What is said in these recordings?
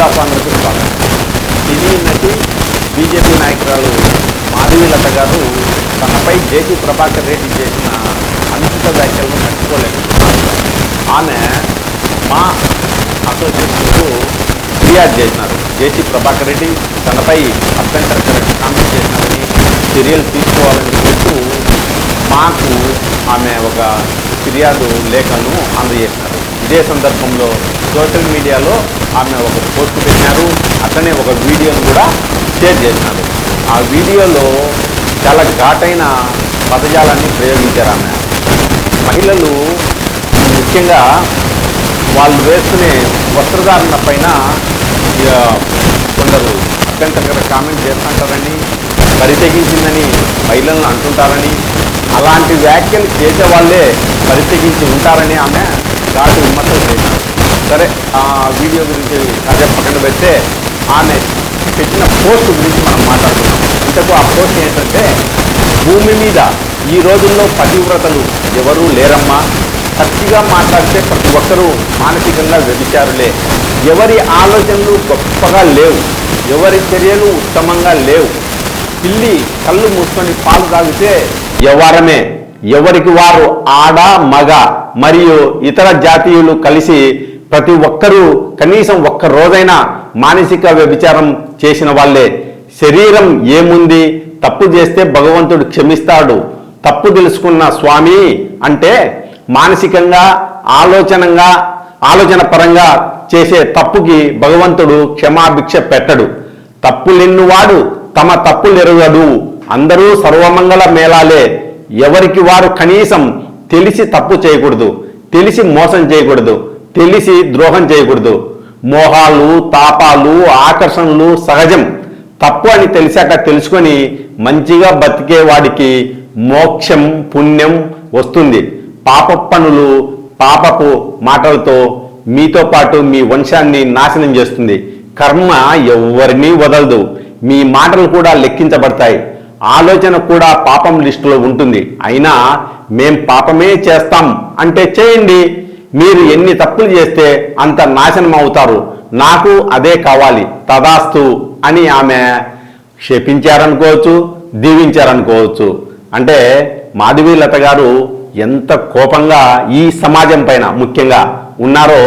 Board of ఆనర్కి స్వాగతం. సినీ నటి BJP నాయకురాలు మాధవీలత గారు తనపై జేపీ ప్రభాకర్ రెడ్డి చేసిన అనుచిత వ్యాఖ్యలను మర్చిపోలేదు ఆమె మా అసోసియేషన్కు ఫిర్యాదు చేసినారు. జేసీ ప్రభాకర్ రెడ్డి తనపై అభ్యంతర కామెంట్ చేసినారని చర్యలు తీసుకోవాలని చెప్తూ మాకు ఆమె ఒక ఫిర్యాదు లేఖను అందజేసినారు. ఇదే సందర్భంలో సోషల్ మీడియాలో ఆమె ఒక పోస్ట్ పెట్టినారు. అట్లనే ఒక వీడియోను కూడా షేర్ చేసినారు ఆ వీడియోలో చాలా ఘాటైన పదజాలాన్ని ప్రయోగించారు ఆమె. మహిళలు ముఖ్యంగా వాళ్ళు వేసుకునే వస్త్రధారణ పైన కొందరు కొందరు దగ్గర కామెంట్ చేస్తుంటారని పరితెగించిందని మహిళలను అంటుంటారని అలాంటి వ్యాఖ్యలు చేసే వాళ్ళే పరితెగించి ఉంటారని ఆమె ఘాటు విమర్శలు చేశారు సరే ఆ వీడియో గురించి అదే పక్కన పెడితే ఆమె పెట్టిన పోస్ట్ గురించి మనం మాట్లాడుతున్నాం ఇంతకు ఆ పోస్ట్ ఏంటంటే భూమి మీద ఈ రోజుల్లో పతివ్రతలు ఎవరూ లేరమ్మా. సత్తిగా మాట్లాడితే ప్రతి ఒక్కరూ మానసికంగా వ్యభిచారులే. ఎవరి ఆలోచనలు గొప్పగా లేవు. ఎవరి చర్యలు ఉత్తమంగా లేవు. పిల్లి కళ్ళు మూసుకొని పాలు తాగితే ఎవరమే ఎవరికి వారు ఆడ మగ మరియు ఇతర జాతీయులు కలిసి ప్రతి ఒక్కరూ కనీసం ఒక్క రోజైనా మానసిక వ్యభిచారం చేసిన వాళ్ళే. శరీరం ఏముంది? తప్పు చేస్తే భగవంతుడు క్షమిస్తాడు. తప్పు తెలుసుకున్న స్వామి అంటే మానసికంగా ఆలోచనంగా ఆలోచన పరంగా చేసే తప్పుకి భగవంతుడు క్షమాభిక్ష పెట్టడు. తప్పులెన్నువాడు తమ తప్పులెరగడు అందరూ సర్వమంగళ మేళాలే. ఎవరికి వారు కనీసం తెలిసి తప్పు చేయకూడదు తెలిసి మోసం చేయకూడదు. తెలిసి ద్రోహం చేయకూడదు. మోహాలు తాపాలు ఆకర్షణలు సహజం. తప్పు అని తెలిసాక తెలుసుకొని మంచిగా బతికే వాడికి మోక్షం పుణ్యం వస్తుంది. పాప పనులు పాపపు మాటలతో మీతో పాటు మీ వంశాన్ని నాశనం చేస్తుంది. కర్మ ఎవరినీ వదలదు. మీ మాటలు కూడా లెక్కించబడతాయి. ఆలోచన కూడా పాపం లిస్టులో ఉంటుంది. అయినా మేం పాపమే చేస్తాం అంటే చేయండి. మీరు ఎన్ని తప్పులు చేస్తే అంత నాశనం అవుతారు. నాకు అదే కావాలి. తదాస్తు అని ఆమె క్షపించారనుకోవచ్చు దీవించారనుకోవచ్చు. అంటే మాధవీలత గారు ఎంత కోపంగా ఈ సమాజం పైన ముఖ్యంగా ఉన్నారో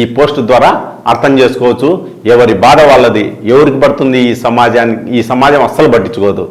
ఈ పోస్ట్ ద్వారా అర్థం చేసుకోవచ్చు. ఎవరి బాధ వాళ్ళది. ఎవరికి పడుతుంది ఈ సమాజానికి ఈ సమాజం అస్సలు పట్టించుకోదు.